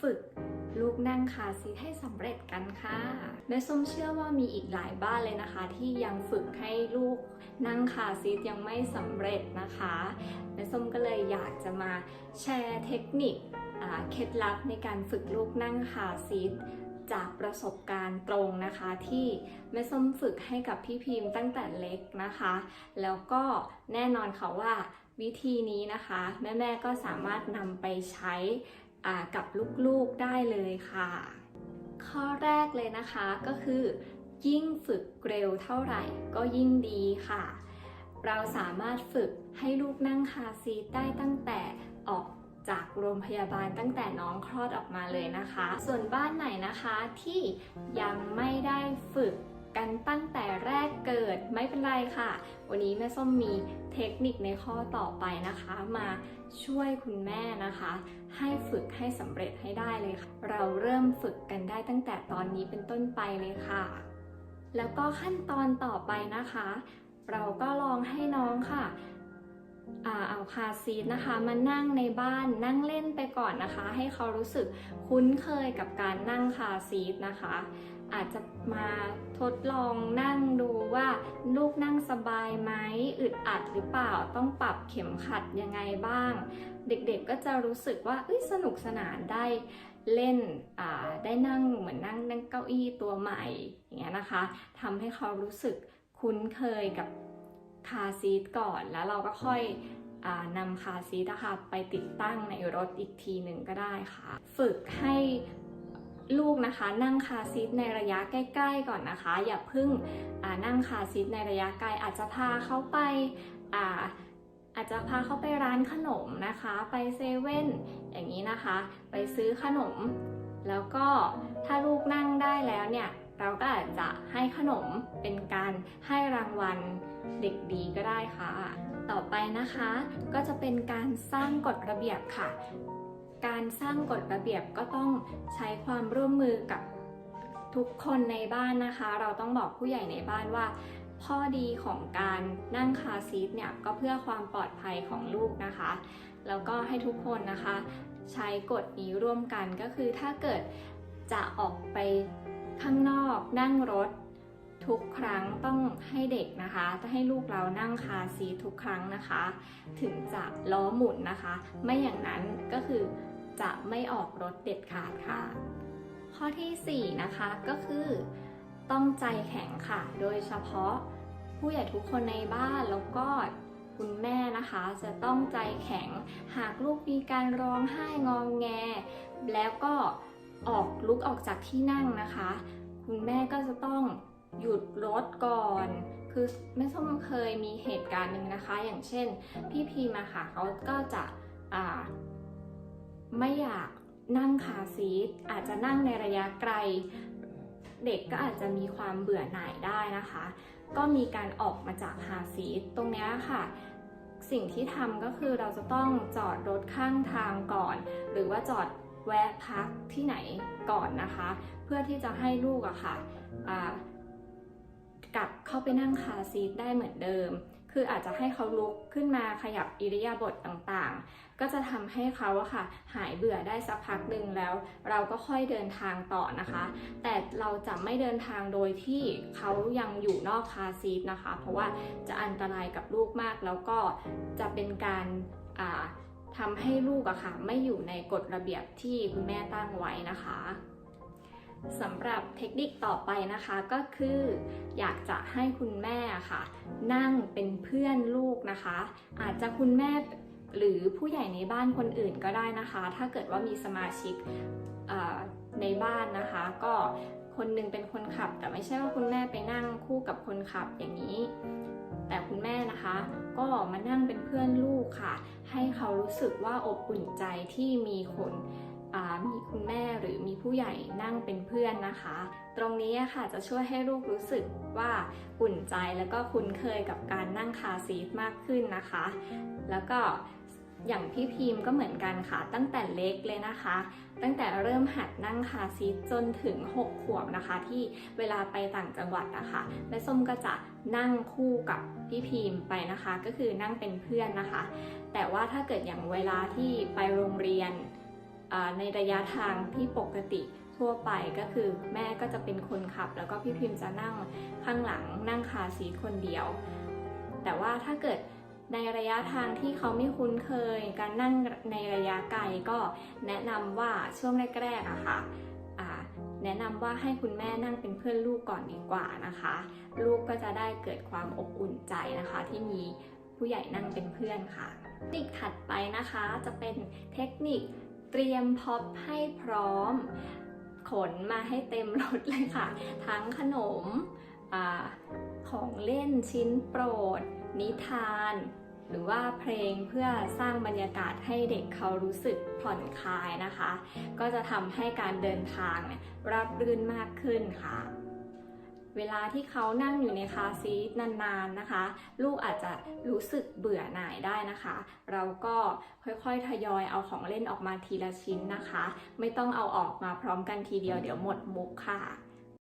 ฝึกลูกนั่งคาซีทให้สำเร็จกันค่ะแม่ส้มเชื่อว่ามีอีกหลายบ้านเลยนะคะ ที่ยังฝึกให้ลูกนั่งคาซีทยังไม่สำเร็จนะคะแม่ส้มก็เลยอยากจะมาแชร์เทคนิคเคล็ดลับในการฝึกลูกนั่งคาซีทจากประสบการณ์ตรงนะคะ ที่แม่ส้มฝึกให้กับพี่พิมพ์ตั้งแต่เล็กนะคะ แล้วก็แน่นอนค่ะว่าวิธีนี้นะคะ แม่ ๆ ก็สามารถนำไปใช้ กับลูกๆได้เลยค่ะ ข้อแรกเลยนะคะก็คือ ยิ่งฝึกเร็วเท่าไหร่ก็ยิ่งดีค่ะ เราสามารถฝึกให้ลูกนั่งคาซีได้ตั้งแต่ออกจากโรงพยาบาลตั้งแต่น้องคลอดออกมาเลยนะคะ ส่วนบ้านไหนนะคะที่ยังไม่ได้ฝึก กันตั้งแต่แรกเกิดไม่เป็นไรค่ะ วันนี้แม่ส้มมีเทคนิคในข้อต่อไปนะคะ มาช่วยคุณแม่นะคะ ให้ฝึกให้สำเร็จให้ได้เลยค่ะ เราเริ่มฝึกกันได้ตั้งแต่ตอนนี้เป็นต้นไปเลยค่ะ แล้วก็ขั้นตอนต่อไปนะคะ เราก็ลองให้น้องค่ะเอาคาซีทนะคะมานั่งในบ้านนั่งเล่นไปก่อนนะคะ ให้เขารู้สึกคุ้นเคยกับการนั่งคาซีทนะคะ อาจจะมาทดลองนั่งดูว่าลูกนั่งสบายไหมอึดอัดหรือเปล่าต้องปรับเข็มขัดยังไงบ้าง เด็กๆก็จะรู้สึกว่าเอ้ยสนุกสนานได้เล่นได้นั่งเหมือนนั่งนั่งเก้าอี้ตัวใหม่อย่างเงี้ยนะคะทำให้เขารู้สึกคุ้นเคยกับคาซีทก่อนแล้วเราก็ค่อยอนำคาซีทนะคะไปติดตั้งในรถอีกทีหนึ่งก็ได้ค่ะ ฝึกให้ ลูกนะคะ นั่งคาซีทในระยะใกล้ ๆ ก่อนนะคะ อย่าเพึ่งนั่งคาซีทในระยะไกลอาจจะพาเขาไปอ่าอาจจะพาเขาไปร้านขนมนะคะ ไปเซเว่นอย่างนี้นะคะ ไปซื้อขนม แล้วก็ถ้าลูกนั่งได้แล้วเนี่ยเราก็อาจจะให้ขนมเป็นการให้รางวัลเด็กดีก็ได้ค่ะ ต่อไปนะคะก็จะเป็นการสร้างกฎระเบียบค่ะ การสร้างกฎระเบียบก็ต้องใช้ความร่วมมือกับทุกคนในบ้านนะคะ เราต้องบอกผู้ใหญ่ในบ้านว่า ข้อดีของการนั่งคาซีทเนี่ยก็เพื่อความปลอดภัยของลูกนะคะ แล้วก็ให้ทุกคนนะคะ ใช้กฎนี้ร่วมกันก็คือถ้าเกิดจะออกไปข้างนอกนั่งรถ ทุกครั้งต้องให้เด็กนะคะจะให้ลูกเรานั่งคาซีทุกครั้งนะคะ ถึงจะล้อหมุนนะคะ ไม่อย่างนั้นก็คือจะไม่ออกรถเด็ดขาดค่ะ ข้อทีสี่ 4 นะคะก็คือต้องใจแข็งค่ะ โดยเฉพาะผู้ใหญ่ทุกคนในบ้านแล้วก็คุณแม่นะคะจะต้องใจแข็งหากลูกมีการร้องไห้งองแง แล้วก็ออกลุกออกจากที่นั่งนะคะ คุณแม่ก็จะต้อง หยุดรถก่อน คือแม่ส้มเคยมีเหตุการณ์หนึ่งนะคะ อย่างเช่น พี่พีมาค่ะเขาก็จะอ่าไม่อยากนั่งคาร์ซีทอาจจะนั่งในระยะไกล เด็กก็อาจจะมีความเบื่อหน่ายได้นะคะ ก็มีการออกมาจากคาร์ซีทตรงเนี้ยค่ะ สิ่งที่ทำก็คือเราจะต้องจอดรถข้างทางก่อน หรือว่าจอดแวะพักที่ไหนก่อนนะคะ เพื่อที่จะให้ลูกอะค่ะอ่า กลับเข้าไปนั่งคาซีทได้เหมือนเดิม คืออาจจะให้เขาลุกขึ้นมาขยับอิริยาบถต่างๆ ก็จะทำให้เขาอะค่ะ หายเบื่อได้สักพักหนึ่งแล้ว เราก็ค่อยเดินทางต่อนะคะ แต่เราจะไม่เดินทางโดยที่เขายังอยู่นอกคาซีทนะคะ เพราะว่าจะอันตรายกับลูกมากแล้วก็จะเป็นการอ่าทำให้ลูกอะค่ะไม่อยู่ในกฎระเบียบที่คุณแม่ตั้งไว้นะคะ สำหรับเทคนิคต่อไปนะคะก็คือ อยากจะให้คุณแม่ค่ะ นั่งเป็นเพื่อนลูกนะคะ อาจจะคุณแม่หรือผู้ใหญ่ในบ้านคนอื่นก็ได้นะคะ ถ้าเกิดว่ามีสมาชิกในบ้านนะคะ ก็คนหนึงเป็นคนขับ แต่ไม่ใช่ว่าคุณแม่ไปนั่งคู่กับคนขับอย่างนี้ แต่คุณแม่นะคะ ก็มานั่งเป็นเพื่อนลูกค่ะ ให้เขารู้สึกว่าอบอุ่นใจที่มีคน มีคุณแม่หรือมีผู้ใหญ่นั่งเป็นเพื่อนนะคะ ตรงนี้ค่ะจะช่วยให้ลูกรู้สึกว่าอุ่นใจแล้วก็คุ้นเคยกับการนั่งคาซีทมากขึ้นนะคะ แล้วก็อย่างพี่พิมพ์ก็เหมือนกันค่ะ ตั้งแต่เล็กเลยนะคะ ตั้งแต่เริ่มหัดนั่งคาซีทจนถึง 6 ขวบนะคะ ที่เวลาไปต่างจังหวัดนะคะแม่ส้มก็จะนั่งคู่กับพี่พิมพ์ไปนะคะ ก็คือนั่งเป็นเพื่อนนะคะ แต่ว่าถ้าเกิดอย่างเวลาที่ไปโรงเรียน ในระยะทางที่ปกติทั่วไปก็คือแม่ก็จะเป็นคนขับ แล้วก็พี่พิมพ์จะนั่งข้างหลังนั่งคาซีคนเดียว แต่ว่าถ้าเกิดในระยะทางที่เขาไม่คุ้นเคย การนั่งในระยะไกลก็แนะนำว่าช่วงแรกๆอะค่ะอ่าแนะนำว่าให้คุณแม่นั่งเป็นเพื่อนลูกก่อนดีกว่านะคะ ลูกก็จะได้เกิดความอบอุ่นใจนะคะ ที่มีผู้ใหญ่นั่งเป็นเพื่อนค่ะ เทคนิคถัดไปนะคะจะเป็นเทคนิค เตรียมพ็อปให้พร้อม ขนมาให้เต็มรถเลยค่ะ ทั้งขนมอของเล่นชิ้นโปรด นิทาน หรือว่าเพลงเพื่อสร้างบรรยากาศให้เด็กเขารู้สึกผ่อนคลายนะคะ ก็จะทำให้การเดินทางราบรื่นมากขึ้นค่ะ เวลาที่เขานั่งอยู่ในคาซีทนานๆนะคะ ลูกอาจจะรู้สึกเบื่อหน่ายได้นะคะ เราก็ค่อยๆทยอยเอาของเล่นออกมาทีละชิ้นนะคะ ไม่ต้องเอาออกมาพร้อมกันทีเดียวเดี๋ยวหมดมุกค่ะ